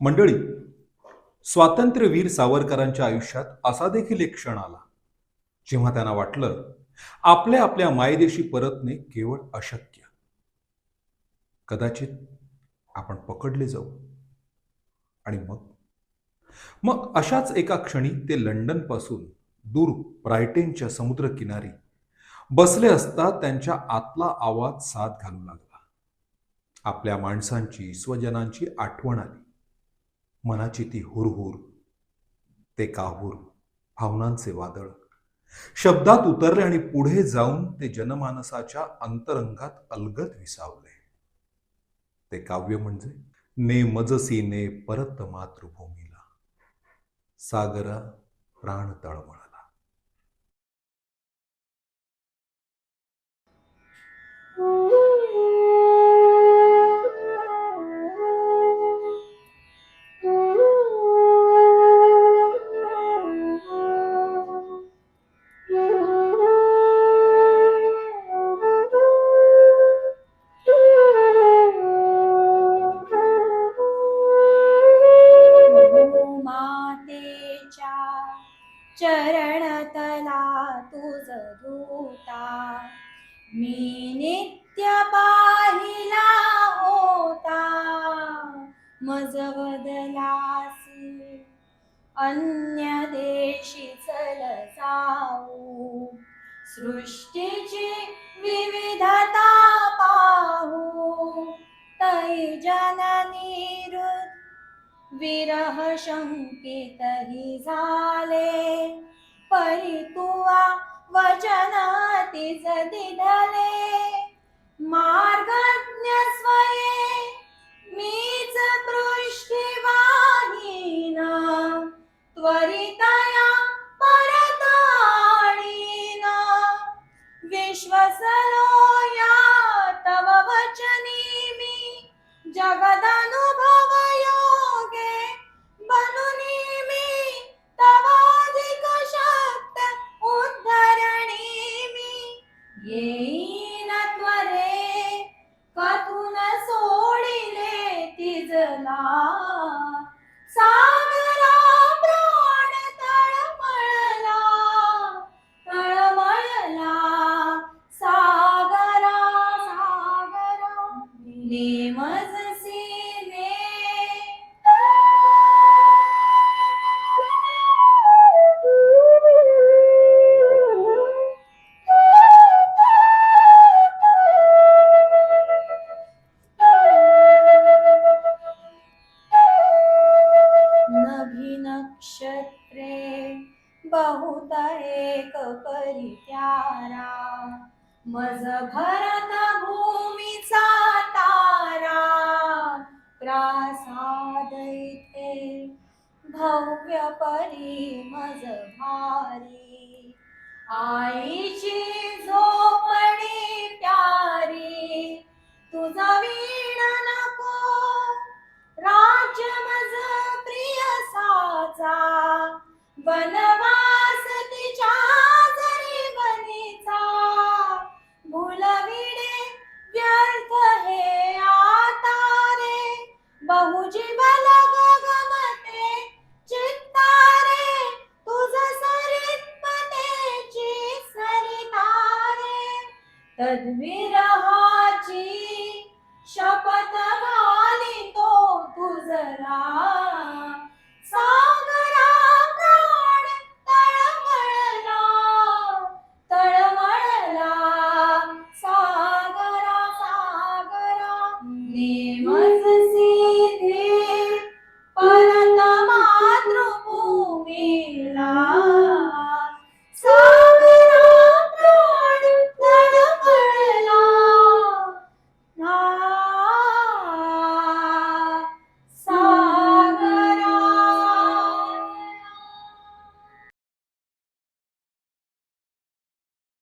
मंडळी स्वातंत्र्यवीर सावरकरांच्या आयुष्यात असा देखील एक क्षण आला जेव्हा त्यांना वाटलं आपल्या आपल्या मायदेशी परतणे केवळ अशक्य. कदाचित आपण पकडले जाऊ. आणि मग? मग अशाच एका क्षणी ते लंडनपासून दूर ब्रायटेनच्या समुद्रकिनारी बसले असता त्यांच्या आतला आवाज साथ घालू लागला. आपल्या माणसांची स्वजनांची आठवण आली. मनाची ती हुरहुर ते काहूर भावनांचे वादळ. शब्दात उतरले आणि पुढे जाऊन ते जनमानसाच्या अंतरंगात अलगत विसावले. ते काव्य म्हणजे ने मजसी ने परत मातृभूमीला. सागरा प्राण तळमळ मातेच्या चरणतला तुझ धूता मी नित्य पाहिला होता. मज बदलासी अन्य देशी चल जाऊ सृष्टीची विविधता पाहू. तै जना विरह शंकित झाले। परी तुवा वचन तिच दिधले मार्गज्ञ स्वये मीच पृष्ठवाहीन। त्वरितया परताडीन। विश्वसरो या तव वचनी मी जगदनुभवया त्वरे कथून सोडिले तिजला? सा नक्षत्रे बहुत एक परित्यारा मज भरत भूमीचा तारा प्रासाद इथे भव्य परी मज भारी आईची झो वनवास तिच्या जरी बनीचा भुलविणे व्यर्थ हे आता रे. बहुजीव गमते चित्ता रे तुझ सरितपतेची सरिता तद्विरहाची शपथ घाली तो तुझरा.